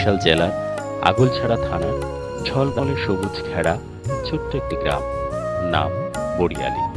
বরিশাল জেলার আগলছাড়া থানার ঝলমলে সবুজ ঘেরা ছোট্ট একটি গ্রাম। নাম বড়িয়ালি।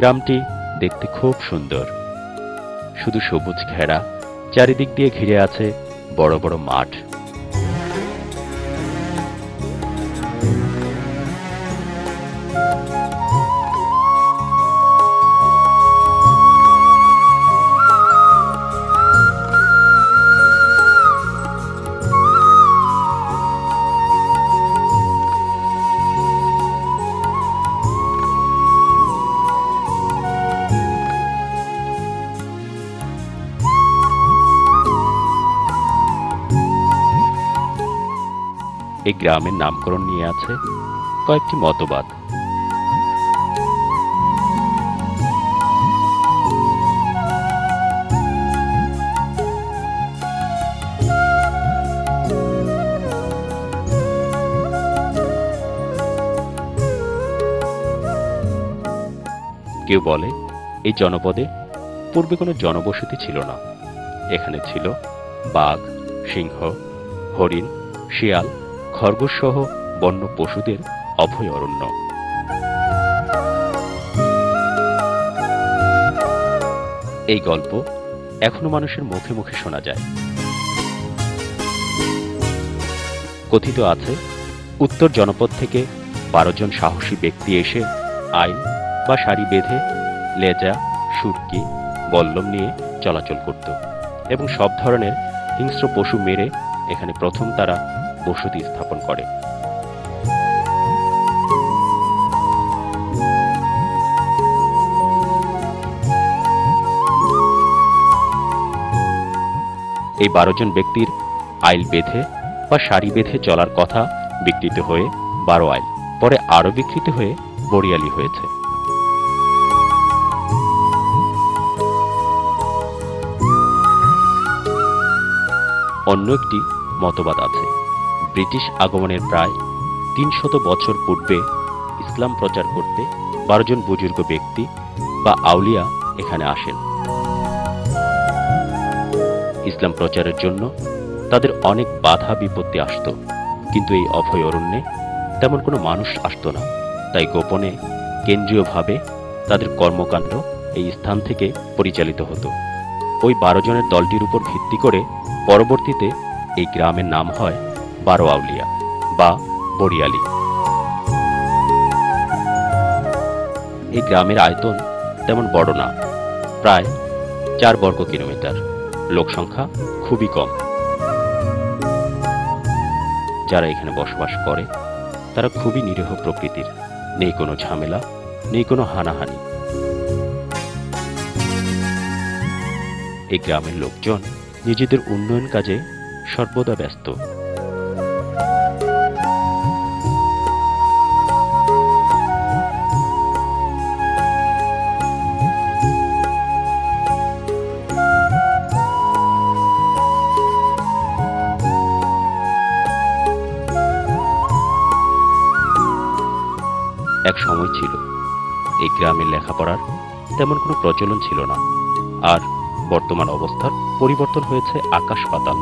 গ্রামটি দেখতে খুব সুন্দর। শুধু সবুজ ঘেরা চারিদিক দিয়ে ঘিরে আছে বড় বড় মাঠ। গ্রামের নামকরণ নিয়ে আছে কয়েকটি মতবাদ। কেউ বলে, এই জনপদে পূর্বে কোনো জনবসতি ছিল না। এখানে ছিল বাঘ, সিংহ, হরিণ, শিয়াল খরগোশ সহ বন্য পশুদের অভয়ারণ্য এই গল্প এখনও মানুষের মুখে মুখে শোনা যায়। কথিত আছে, উত্তর জনপদ থেকে বারো জন সাহসী ব্যক্তি এসে আইন বা শাড়ি বেঁধে লেজা, সুরকি বল্লম নিয়ে চলাচল করত এবং সব ধরনের হিংস্র পশু মেরে এখানে প্রথম তারা বসতি স্থাপন করে। এই বারো জন ব্যক্তির আইল বেঁধে বা শাড়ি বেঁধে চলার কথা বিকৃত হয়ে বারো আইল, পরে আরও বিকৃত হয়ে বড়িয়ালি হয়েছে। অন্য একটি মতবাদ আছে। ব্রিটিশ আগমনের প্রায় তিনশত বছর পূর্বে ইসলাম প্রচার করতে বারো জন বুজুর্গ ব্যক্তি বা আউলিয়া এখানে আসেন। ইসলাম প্রচারের জন্য তাদের অনেক বাধা বিপত্তি আসত, কিন্তু এই অভয় অরণ্যে তেমন কোনো মানুষ আসতো না। তাই গোপনে, কেন্দ্রীয়ভাবে তাদের কর্মকাণ্ড এই স্থান থেকে পরিচালিত হতো। ওই বারো জনের দলটির উপর ভিত্তি করে পরবর্তীতে এই গ্রামের নাম হয় বারো আউলিয়া বা বড়িয়ালি। এই গ্রামের আয়তন তেমন বড় না, প্রায় চার বর্গ কিলোমিটার। লোক সংখ্যা খুবই কম। যারা এখানে বসবাস করে, তারা খুবই নিরীহ প্রকৃতির। নেই কোনো ঝামেলা, নেই কোনো হানাহানি। এই গ্রামের লোকজন নিজেদের উন্নয়ন কাজে সর্বদা ব্যস্ত। এক সময় ছিল। এই গ্রামের লেখাপড়ার তেমন কোনো প্রচলন ছিল না। আর বর্তমান অবস্থার পরিবর্তন হয়েছে আকাশ পাতাল।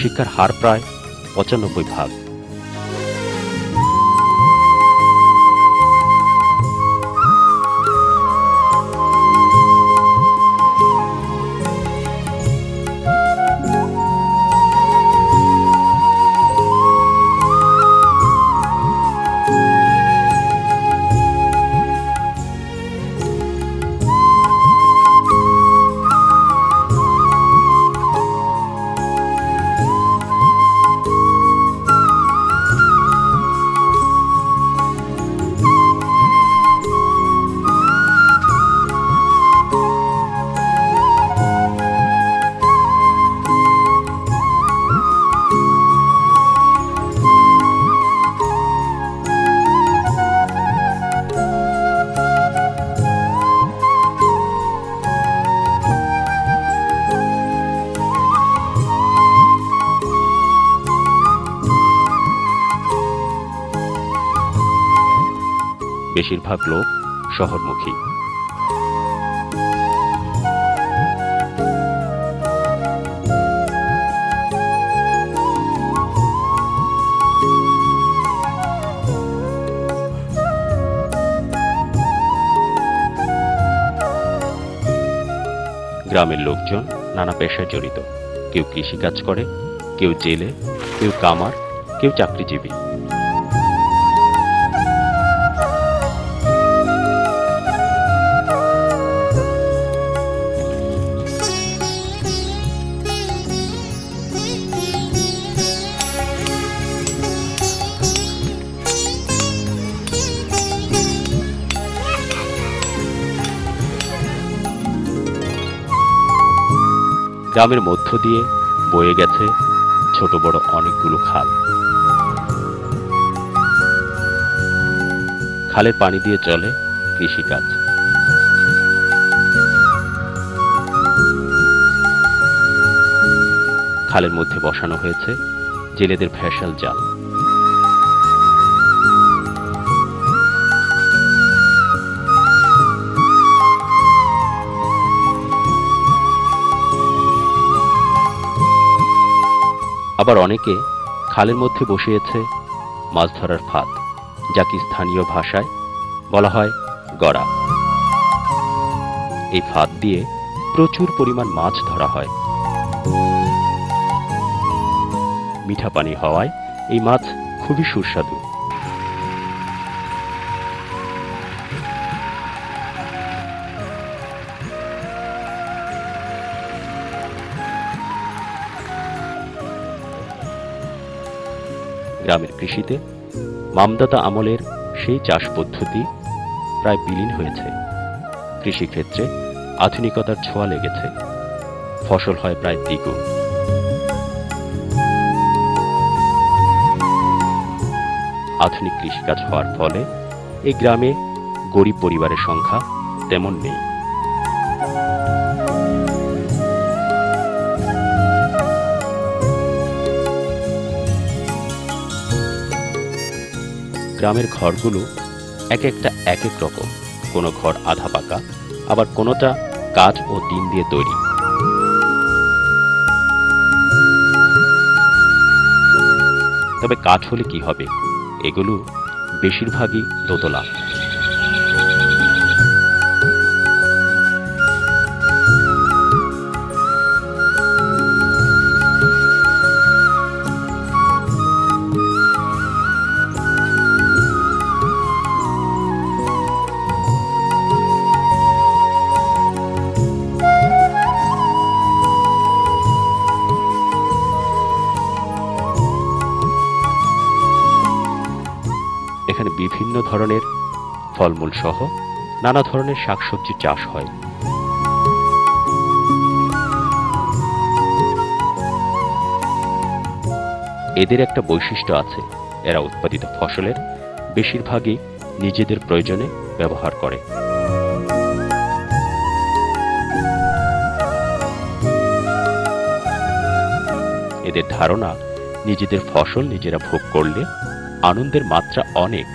শিক্ষার হার প্রায় পঁচানব্বই ভাগ। বেশিরভাগ লোক শহরমুখী। গ্রামের লোকজন নানা পেশায় জড়িত। কেউ কৃষিকাজ করে, কেউ জেলে, কেউ কামার, কেউ চাকরিজীবী। গ্রামের মধ্য দিয়ে বয়ে গেছে ছোট বড় অনেকগুলো খাল। খালের পানি দিয়ে চলে কৃষিকাজ। খালের মধ্যে বসানো হয়েছে জেলেদের ফ্যাশাল জাল। আবার অনেকে খালের মধ্যে বসিয়েছে মাছ ধরার ফাঁদ, যাকে স্থানীয় ভাষায় বলা হয় গড়া। এই ফাঁদ দিয়ে প্রচুর পরিমাণ মাছ ধরা হয়। মিঠা পানি হওয়ায় এই মাছ খুবই সুস্বাদু। গ্রামের কৃষিতে, মামদাতা আমলের সেই চাষ পদ্ধতি প্রায় বিলীন হয়েছে। কৃষিক্ষেত্রে আধুনিকতার ছোঁয়া লেগেছে। ফসল হয় প্রায় দ্বিগুণ। আধুনিক কৃষিকাজ হওয়ার ফলে এই গ্রামে গরিব পরিবারের সংখ্যা তেমন নেই। গ্রামের ঘরগুলো এক একটা এক এক রকম। কোনো ঘর আধা পাকা, আবার কোনোটা কাঠ ও টিন দিয়ে তৈরি। তবে কাঠ হলে কি হবে? এগুলো বেশিরভাগই দোতলা। ধরনের ফলমূল সহ নানা ধরনের শাকসবজি চাষ হয়। এদের একটা বৈশিষ্ট্য আছে, এরা উৎপাদিত ফসলের বেশিরভাগই নিজেদের প্রয়োজনে ব্যবহার করে। এদের ধারণা, নিজেদের ফসল নিজেরা ভোগ করলে আনন্দের মাত্রা অনেক।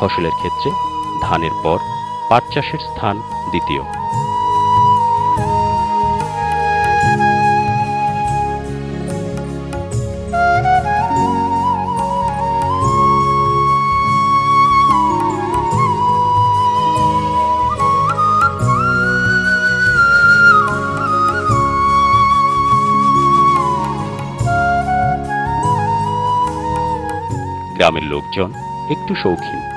ফসলের ক্ষেত্রে ধানের পর পাট চাষের স্থান দ্বিতীয়। গ্রামের লোকজন একটু শৌখিন।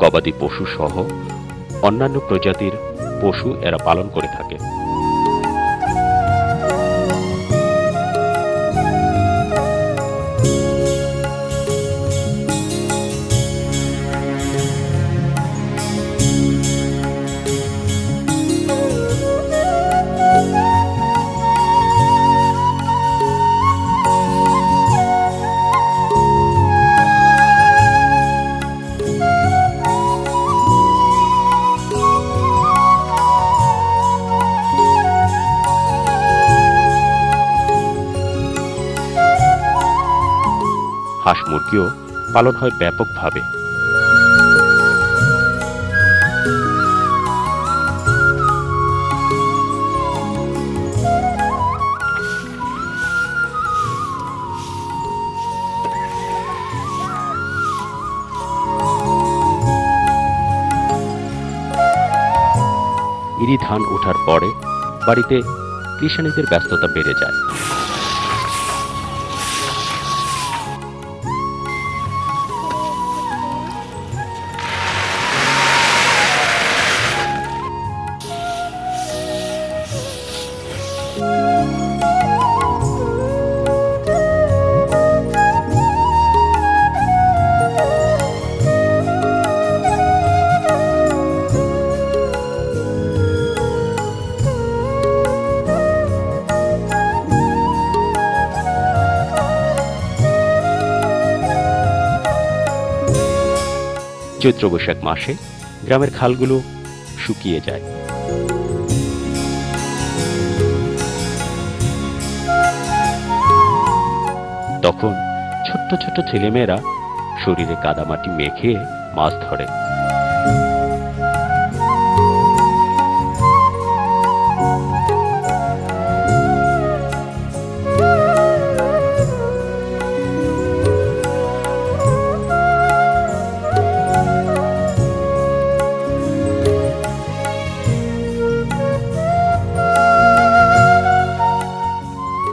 গবাদি পশু সহ অন্যান্য প্রজাতির পশু এরা পালন করে থাকে। মুরগিও পালন হয় ব্যাপকভাবে। ইরি ধান ওঠার পরে বাড়িতে কৃষাণীদের ব্যস্ততা বেড়ে যায়। চৈত্র বৈশাখ মাসে গ্রামের খালগুলো শুকিয়ে যায়। তখন ছোট্ট ছোট্ট ছেলেমেয়েরা শরীরে কাদামাটি মেখে মাছ ধরে।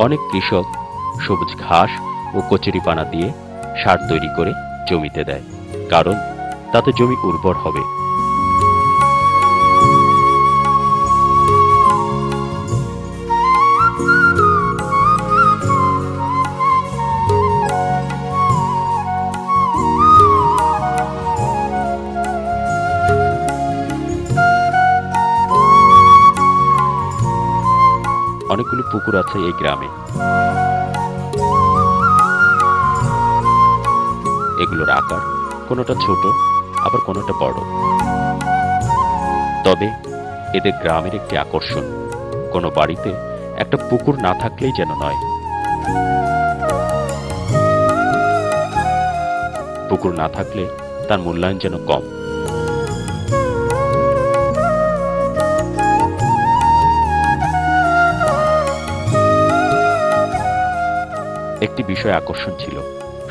অনেক কৃষক সবুজ ঘাস ও কচুরিপানা দিয়ে সার তৈরি করে জমিতে দেয়, কারণ তাতে জমি উর্বর হবে। অনেকগুলো পুকুর আছে এই গ্রামে। এগুলোর আকার কোনোটা ছোট, আবার কোনোটা বড়। তবে এদের গ্রামের একটি আকর্ষণ, কোনো বাড়িতে একটা পুকুর না থাকলেই যেন নয়। পুকুর না থাকলে তার মূল্যায়ন যেন কম। একটি বিষয় আকর্ষণ ছিল।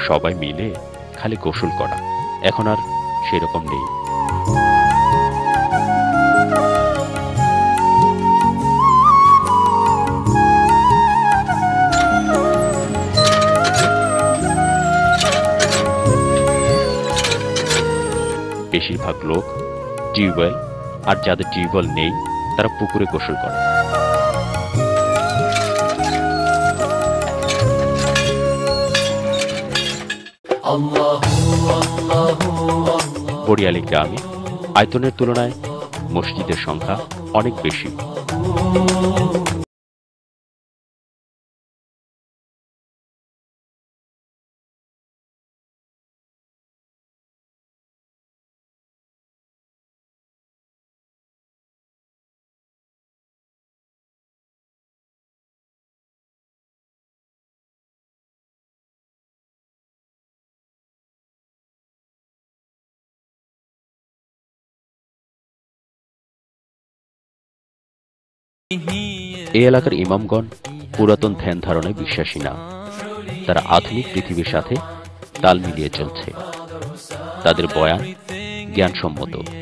সবাই মিলে খালি গোসল করা। এখন আর সেরকম নেই। বেশিরভাগ লোক টিউবওয়েল, আর যাদের টিউবওয়েল নেই, তারা পুকুরে গোসল করে। বড়িয়ালি গ্রামে আয়তনের তুলনায় মসজিদের সংখ্যা অনেক বেশি। এই এলাকার ইমামগণ পুরাতন ধ্যান ধারণায় বিশ্বাসী না। তারা আধুনিক পৃথিবীর সাথে তাল মিলিয়ে চলছে। তাদের বয়ান জ্ঞানসম্মত।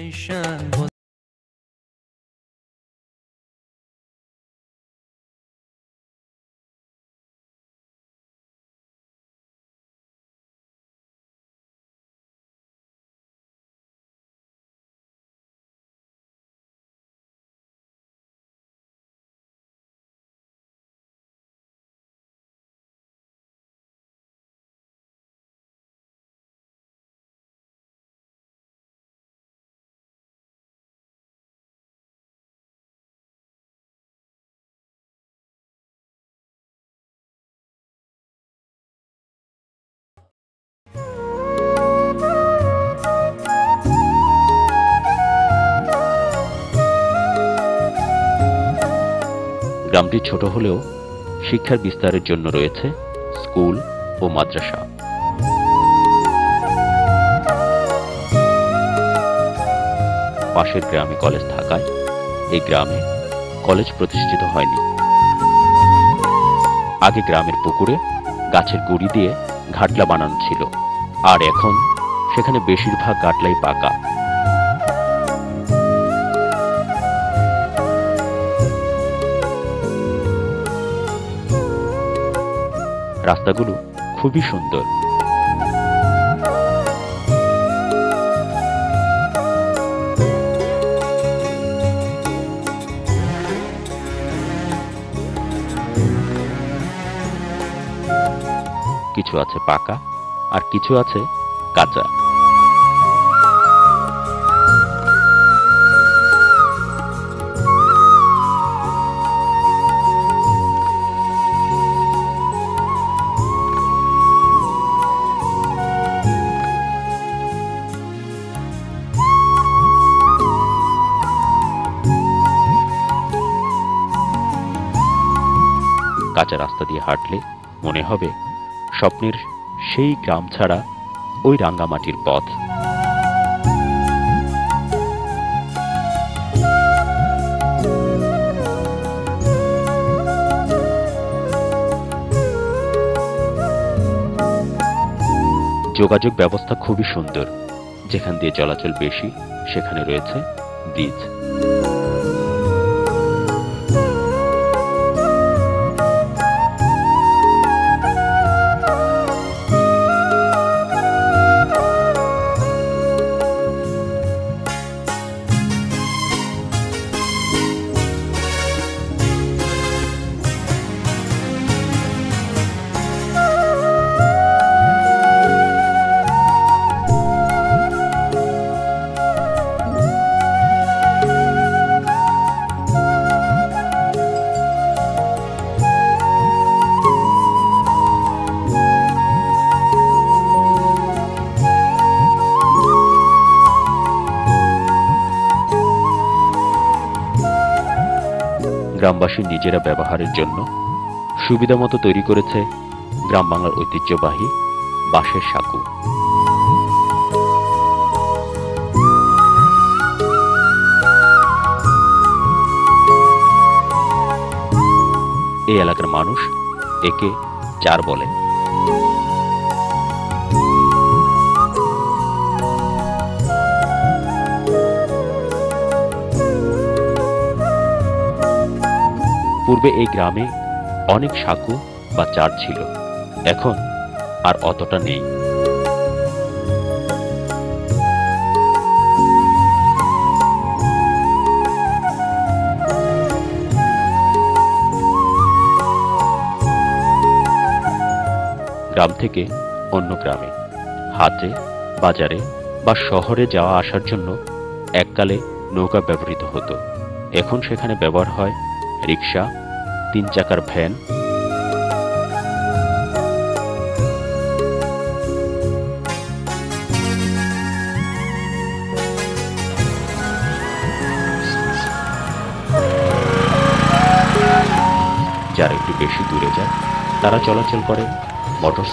গ্রামটি ছোট হলেও শিক্ষার বিস্তারের জন্য রয়েছে স্কুল ও মাদ্রাসা। পাশের গ্রামে কলেজ থাকায় এই গ্রামে কলেজ প্রতিষ্ঠিত হয়নি। আগে গ্রামের পুকুরে গাছের গুড়ি দিয়ে ঘাটলা বানানো ছিল, আর এখন সেখানে বেশিরভাগ গাটলাই পাকা। রাস্তাগুলো খুবই সুন্দর। কিছু আছে পাকা আর কিছু আছে কাঁচা। হাঁটলে মনে হবে স্বপ্নের সেই গ্রাম ছাড়া ওই রাঙ্গামাটির পথ। যোগাযোগ ব্যবস্থা খুবই সুন্দর। যেখান দিয়ে চলাচল বেশি, সেখানে রয়েছে ব্রিজ। গ্রামবাসী নিজেরা ব্যবহারের জন্য সুবিধামতো তৈরি করেছে গ্রাম বাংলার ঐতিহ্যবাহী বাঁশের সাঁকু। এই এলাকার মানুষ একে চার বলে। পূর্বে এই গ্রামে অনেক সাঁকু বা চার ছিল। এখন আর অতটা নেই। গ্রাম থেকে অন্য গ্রামে, হাটে, বাজারে বা শহরে যাওয়া আসার জন্য এককালে নৌকা ব্যবহৃত হতো। এখন সেখানে ব্যবহার হয় রিক্সা তিন চাকার ভ্যান। যারা একটু বেশি দূরে যায় তারা চলাচল করে মোটর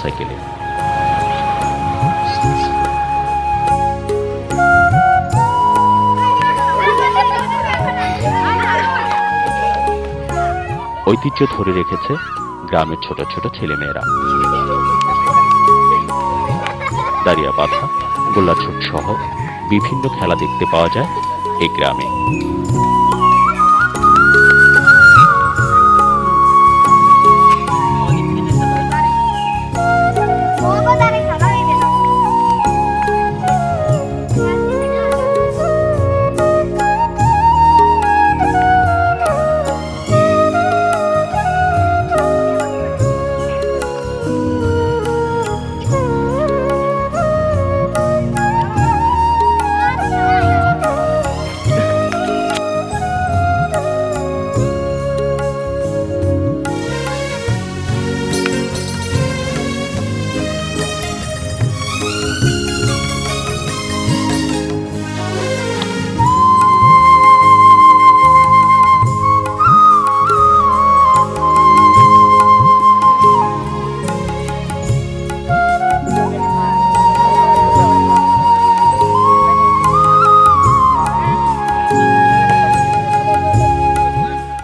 ঐতিহ্য ধরে রেখেছে গ্রামের ছোট ছোট ছেলেমেয়েরা। দাঁড়িয়া বাঁধা, গোল্লাছুট সহ বিভিন্ন খেলা দেখতে পাওয়া যায় এই গ্রামে।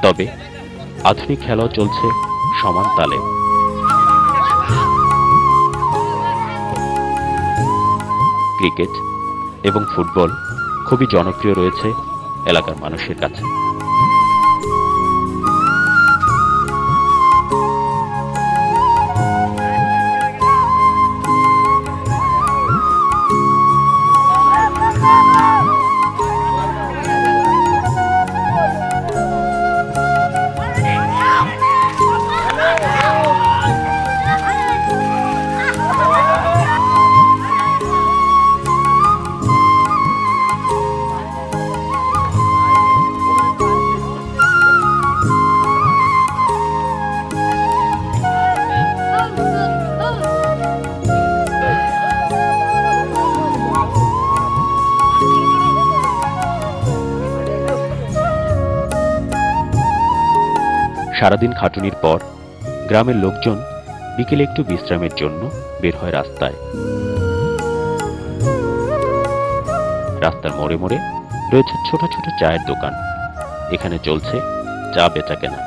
তবে আধুনিক খেলাও চলছে সমান তালে। ক্রিকেট এবং ফুটবল খুবই জনপ্রিয় রয়েছে এলাকার মানুষের কাছে। সারাদিন খাটুনির পর গ্রামের লোকজন বিকেলে একটু বিশ্রামের জন্য বের হয় রাস্তায়। রাস্তার মোড়ে মোড়ে রয়েছে ছোট ছোট চায়ের দোকান। এখানে চলছে চা বেচা কেনা।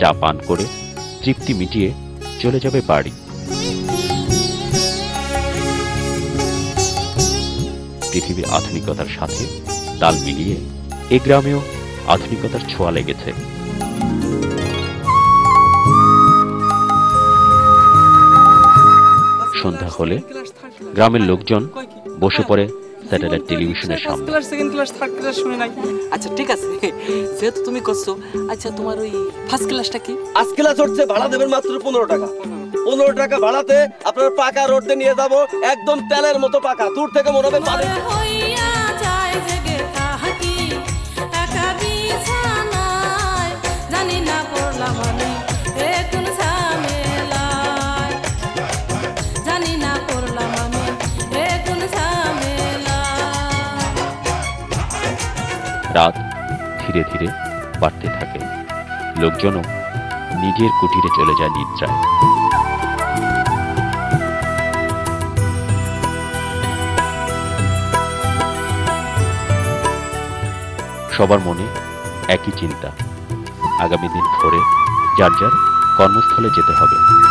চা পান করে তৃপ্তি মিটিয়ে চলে যাবে বাড়ি। পৃথিবীর আধুনিকতার সাথে তাল মিলিয়ে এ গ্রামেও আধুনিকতার ছোঁয়া লেগেছে। সন্ধ্যা হলে গ্রামের লোকজন বসে পড়ে স্যাটেলাইট টেলিভিশনের সামনে। Class second class third class শুনে নাই আচ্ছা ঠিক আছে। যেহেতু তুমি করছ আচ্ছা তোমার ওই ফার্স্ট ক্লাসটা কি? আজ ক্লাস হচ্ছে ভাড়া দেবেন মাত্র পনেরো টাকা। পনেরো টাকা ভাড়াতে আপনার পাকা রোডে নিয়ে যাব একদম তেলের মতো পাকা। দূর থেকে মনে হবে ধীরে ধীরে বাড়তে থাকে। লোকজনও নিজের কুটিরে চলে যায় নিদ্রায়। সবার মনে একই চিন্তা। আগামী দিন ভোরে যার যার কর্মস্থলে যেতে হবে।